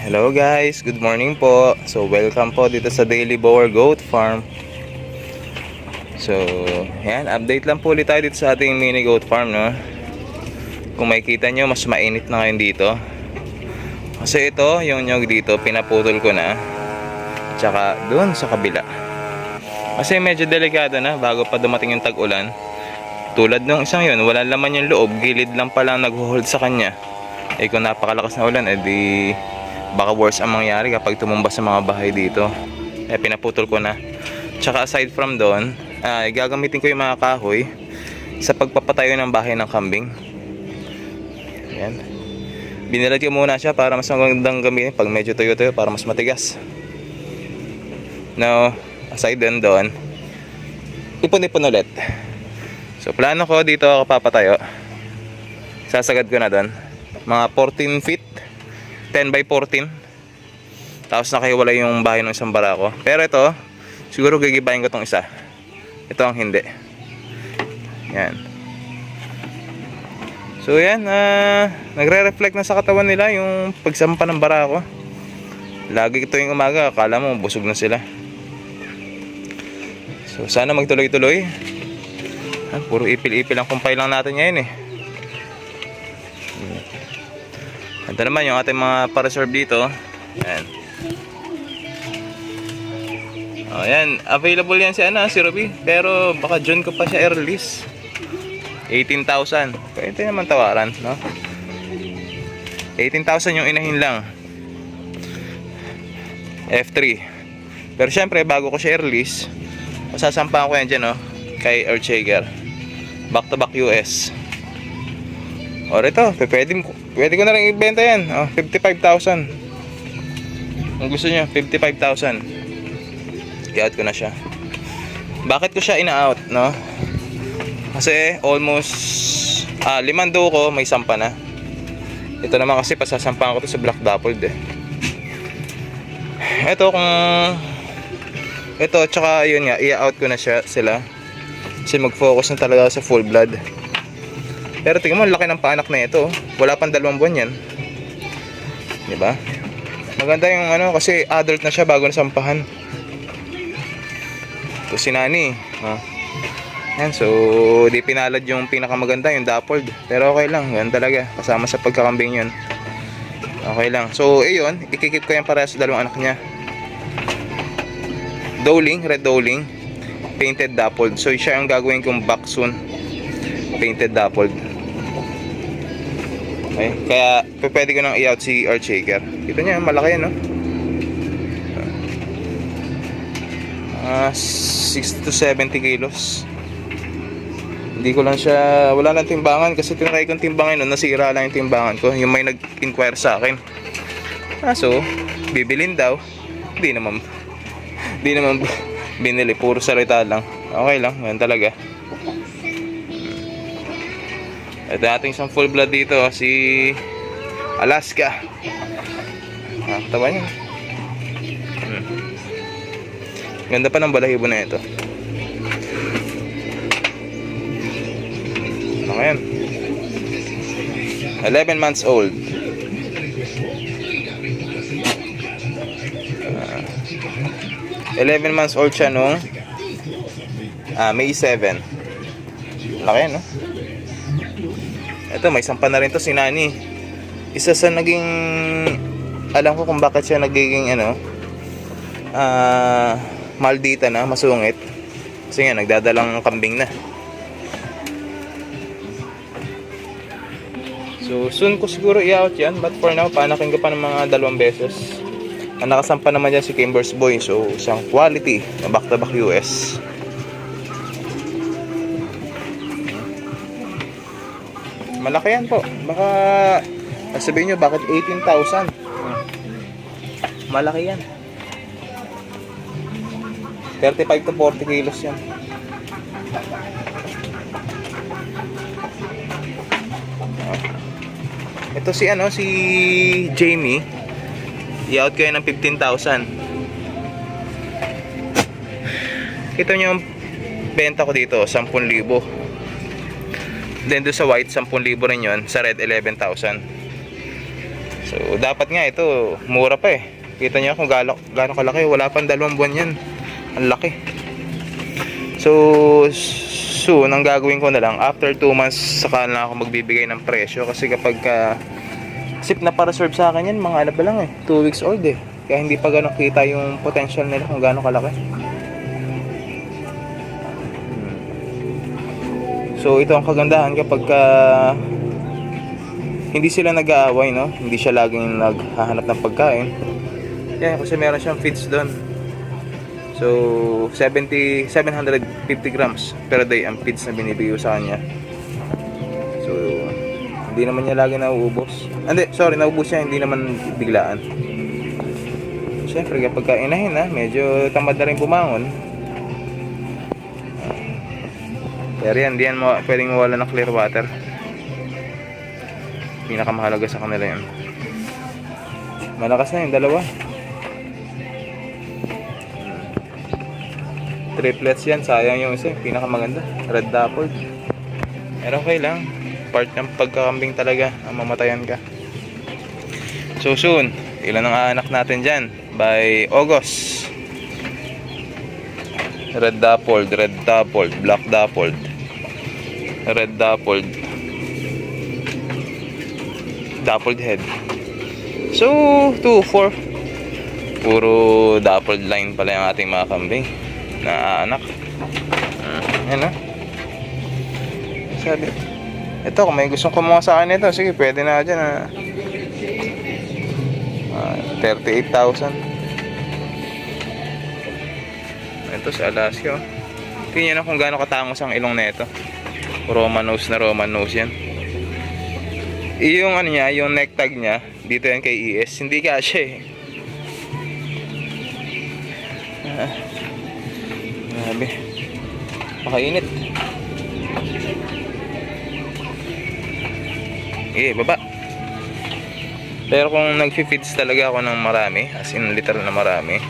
Hello guys, good morning po. So welcome po dito sa Daily Bower Goat Farm. So, yan, update lang po ulit tayo dito sa ating mini goat farm, no? Kung makikita nyo, mas mainit na ngayon dito. Kasi ito, yung nyog dito, pinaputol ko na. Tsaka doon sa kabila. Kasi medyo delikado na bago pa dumating yung tag-ulan. Tulad nung isang yun, wala laman yung loob, gilid lang pala ang nag-hold sa kanya. Eh kung napakalakas na ulan, edi baka worse ang mangyari kapag tumumba sa mga bahay dito. Eh pinaputol ko na. Tsaka aside from doon, ay gagamitin ko yung mga kahoy sa pagpapatayo ng bahay ng kambing. Yan. Binilad ko muna siya para mas magandang gamitin pag medyo tuyo-tuyo para mas matigas. Now, aside doon doon, ipon-ipon ulit. So plano ko dito ako papatayo. Sasagad ko na doon. Mga 14 feet, 10 by 14. Tapos nakahiwalay yung bahay ng isang barako. Pero ito, siguro gigibayin ko tong isa. Ito ang hindi. Yan. So yan, ah, nagre-reflect na sa katawan nila yung pagsampa ng barako. Lagi ito yung umaga, akala mo busog na sila. So sana magtuloy-tuloy. Ah, puro ipil-ipil ang kumpay lang natin ngayon eh. Ito naman yung ating mga pa-reserve dito. Yan. Oh, yan. Available yan si ano, si Ruby. Pero baka June ko pa siya i-release. 18,000. Pwede naman tawaran, no? 18,000 yung inahin lang. F3. Pero syempre, bago ko siya i-release, masasampahan ko yan dyan, no? Kay Earthshaker. Back to back US. O ito, pwede, pwede ko na rin ibenta yan. Oh, 55,000. Kung gusto niyo, 55,000 i-out ko na siya. Bakit ko siya ina-out, no? Kasi almost ah, limando ko, may sampa na. Ito naman kasi pasasampahan ko to sa Black Dappled eh. Ito kung ito tsaka yun nga, i-out ko na siya sila. Kasi mag-focus na talaga sa full blood. Pero tingnan mo, laki ng paanak na ito. oh. Wala pang dalawang buwan yan. 'Di ba? Maganda yung ano kasi adult na siya bago nasampahan. Ito si Nani. Oh. Yan, so di pinalad yung pinakamaganda, yung dappled. Pero okay lang, yan talaga. Kasama sa pagkakambing yun. Okay lang. So, ayun, ikikip ko yan para sa dalawang anak niya. Dowling, red dowling. Painted dappled. So, siya yung gagawin kong back soon. Painted dappled. Okay, kaya pwede ko nang i-out si Earthshaker. Kita niya, malaki no? Ah, 60 to 70 kilos. Hindi ko lang siya, wala lang timbangan kasi tinry kong timbangan nun, nasira lang yung timbangan ko. Yung may nag-inquire sa akin. Ah, so, bibilin daw. Hindi naman, hindi naman binili, puro salita lang. Okay lang, yan talaga. Ito ating isang full blood dito, si Alaska. Ah, niya. Hmm. Ganda pa ng balahibo na ito. Ano yan? 11 months old. Ah, 11 months old siya nung ah, May 7. Laki, no? Ito, may sampa na rin to si Nani. Isa sa naging... Alam ko kung bakit siya nagiging ano... Ah... maldita na, masungit. Kasi nga, nagdadalang kambing na. So, soon ko siguro i-out yan. But for now, panakin ko pa ng mga dalawang beses. Ang nakasampa naman dyan si Chambers Boy. So, isang quality na back-to-back US. Malaki yan po. Baka sabihin nyo, bakit 18,000? Malaki yan. 35 to 40 kilos yan. Ito si ano, si Jamie. I-out yan ng 15,000. Kita niyo yung benta ko dito, 10,000. Then doon sa white, 10,000 rin yun. Sa red, 11,000. So, dapat nga ito, mura pa eh. Kita niyo kung gaano, gaano kalaki. Wala pang dalawang buwan yan. Ang laki. So, soon, ang gagawin ko na lang, after 2 months, saka na ako magbibigay ng presyo. Kasi kapag ka, sip na para-serve sa akin yan, mga ano pa lang eh, 2 weeks old eh. Kaya hindi pa ganun kita yung potential nila kung gaano kalaki. So, ito ang kagandahan kapag ka hindi sila nag-aaway, no? Hindi siya laging naghahanap ng pagkain. Yan, kasi meron siyang feeds doon. So, 70, 750 grams per day ang feeds na binibigay ko sa kanya. So, hindi naman niya lagi nauubos. Ah, Hindi, sorry, naubos siya, hindi naman biglaan. Siyempre, kapag kainahin na, medyo tamad na rin bumangon. Pero yan, di yan mo, pwedeng mawala ng clear water. Pinakamahalaga sa kanila yan. Malakas na yung dalawa. Triplets yan, sayang yung isa, pinakamaganda. Red dappled. Pero okay lang. Part ng pagkakambing talaga ang mamatayan ka. So soon, ilan ang anak natin dyan? By August. Red dappled, red dappled, black dappled. Red dappled. Dappled head. So, 2, 4. Puro dappled line pala yung ating mga kambing na anak. Uh, yan ah. Sabi. Ito, kung may gustong kumuha sa akin ito, sige, pwede na dyan ah. Ah, 38,000. Ito sa Alaska. oh. Tingnan nyo na kung gaano katangos ang ilong na ito. Roman nose na Roman nose yan. Yung ano niya, yung neck tag niya, dito yan kay ES, hindi kasya eh. Ah, grabe. Makainit. Eh, baba. Pero kung nag-feeds talaga ako ng marami, as in literal na marami,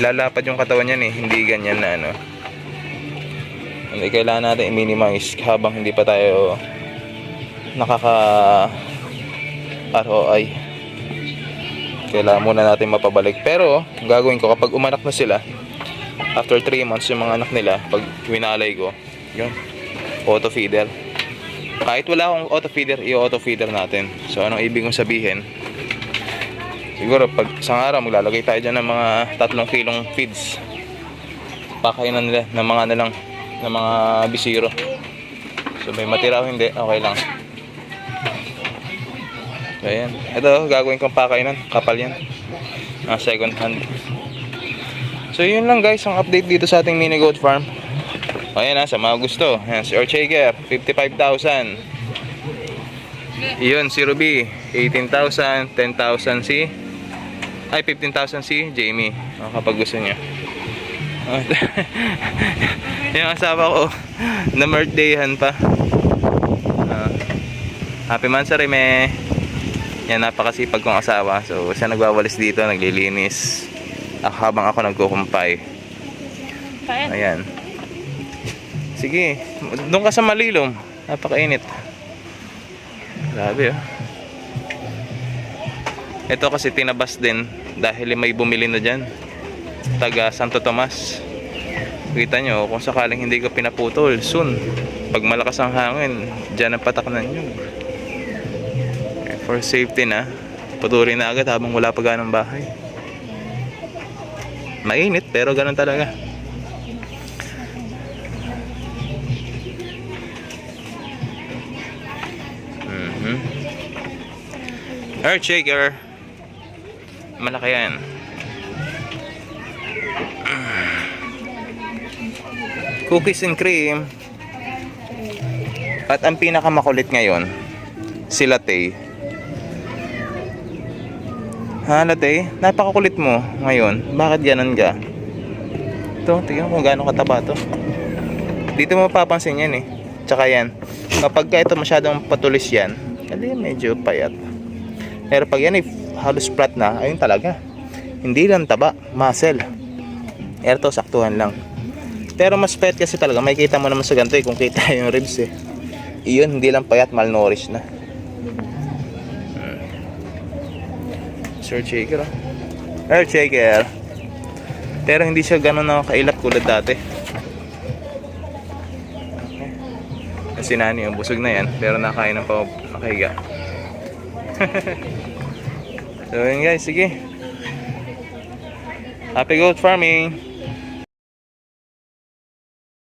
lalapad yung katawan niyan eh, hindi ganyan na ano. Hindi kailangan natin i-minimize habang hindi pa tayo nakaka ROI. Kailangan muna natin mapabalik. Pero, gagawin ko kapag umanak na sila, after 3 months yung mga anak nila, pag winalay ko, yun, auto feeder. Kahit wala akong auto feeder, i-auto feeder natin. So, anong ibig kong sabihin? Siguro, pag isang araw, maglalagay tayo dyan ng mga tatlong kilong feeds. Pakainan nila ng mga na mga bisiro. So, may matira o hindi, okay lang. So, ayan. Ito, gagawin kong pakainan. Kapal yan. Ah, second hand. So, yun lang guys, ang update dito sa ating mini goat farm. O, ayan ha, sa mga gusto. Ayan, si Orchager, 55,000. Yun, si Ruby, 18,000. 10,000 si... Ay, 15,000 si Jamie. O, kapag gusto niya. Yung asawa ko, na birthdayhan pa. Ah, happy Mansari, me. Yan, napakasipag kong asawa. So, siya nagwawalis dito, naglilinis. Ako, habang ako nagkukumpay. Ayan. Sige, doon ka sa malilom. Napakainit. Grabe oh. Ito kasi tinabas din dahil may bumili na dyan. Taga Santo Tomas. Kita nyo, kung sakaling hindi ko pinaputol, soon, pag malakas ang hangin, dyan ang patak ng nyug. Eh, For safety na, patuloy na agad habang wala pa ganang bahay. Mainit, pero ganun talaga. Mhm. Earth shaker. Malaki yan. Cookies and cream. At ang pinakamakulit ngayon, si Latte. Ha, Latte? Napakakulit mo ngayon. Bakit ganun ka? Ito, tingnan kung gaano kataba to. Dito mo mapapansin yan eh. Tsaka yan. Kapag ka ito masyadong patulis yan, hindi medyo payat. Pero pag yan ay halos flat na, ayun talaga. Hindi lang taba, muscle. Ito, saktuhan lang. Pero mas payat kasi talaga, may kita mo naman sa ganito eh, kung kita yung ribs eh. Iyon, hindi lang payat, malnourished na. Sir Shaker. Oh. Sir Shaker. Pero hindi siya ganun nakakailap tulad dati. Okay. Si Nani, busog na yan. Pero nakain ng pa so yun guys, sige. Happy goat farming!